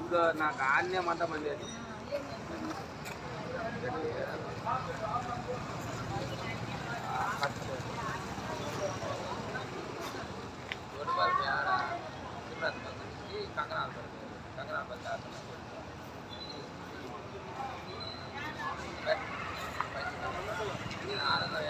ఇంకా నాకు ఆన్యం అంతా మంది అది యాభై నాలుగు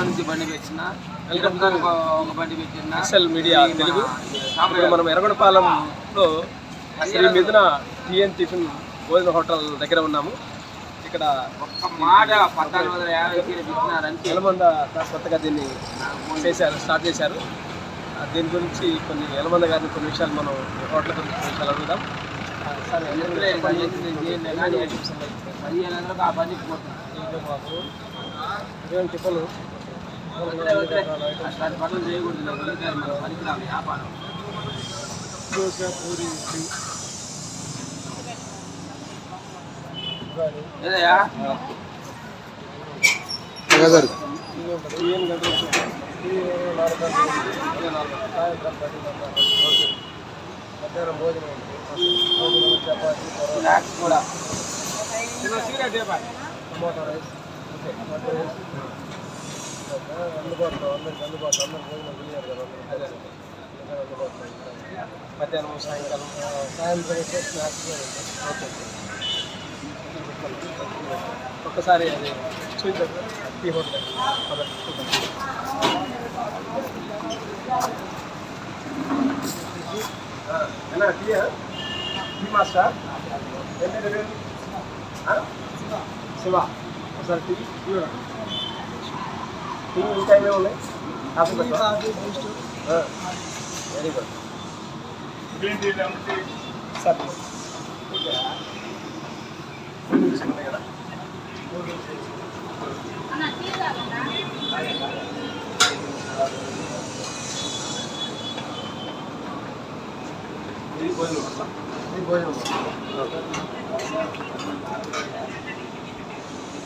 నుంచి బండి పెట్టిన ఒక బండి పెట్టిన. మీడియా తెలుగు. ఇప్పుడు మనం ఎర్రగొండపాలెంలో శ్రీ మిథున టిఎన్ టిఫిన్ భోజన హోటల్ దగ్గర ఉన్నాము. ఇక్కడ ఒక్క మాట పద్నాలుగు వందల పెట్టినారంటే ఎలమంద కొత్తగా దీన్ని చేశారు స్టార్ట్ చేశారు. దీని గురించి కొన్ని ఎలమంద గారిని కొన్ని విషయాలు మనం హోటల్ గురించి విషయాలు అడుగుదాం. ఆ, సార్? పదిహేను వందలకు పోతుంది దోశ పూరి ఏదయ్యా? ఏం ఓకే. మధ్యాహ్నం భోజనం చపాతీ టమాటో రైస్. అందుబాటులో అందరికి అందుబాటులో అందరు భోజనం తెలియాలి కదా అందుబాటులో. మధ్యాహ్నం సాయంకాలం సాయంత్రం. ఓకే ఒక్కసారి అది చూపించండి టీ హోటల్. ఎలా టీయా టీ మాస్టర్? ఆ? శివ ఒకసారి టీ టీ. టీ ఇంకా ఏమేమి ఉన్నాయి కాఫీ. Very good. సార్ కదా ఇది భోజనం. ఇది భోజనం.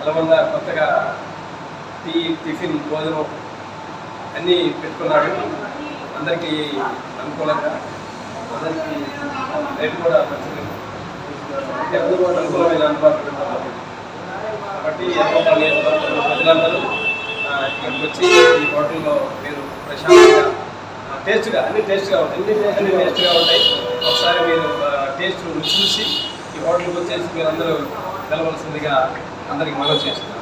అలమంద కొత్తగా టీ టిఫిన్ భోజనం అన్నీ పెట్టుకున్నాడు. అందరికీ అనుకూలంగా అందరికీ రేటు కూడా మంచిగా అంటే అందుబాటు అనుకూలమైన అందుబాటులో కాబట్టి ఎర్రగొండ ప్రజలందరూ ఇక్కడికి వచ్చి ఈ హోటల్లో మీరు ప్రశాంతంగా టేస్ట్గా అన్ని టేస్ట్గా ఉంటాయి. అన్ని టేస్ట్గా ఉంటాయి. ఒకసారి మీరు టేస్ట్ రుచి చూసి ఈ హోటల్కి వచ్చేసి మీరందరూ అందరూ వెళ్ళవలసిందిగా అందరికి మనవి చేస్తున్నారు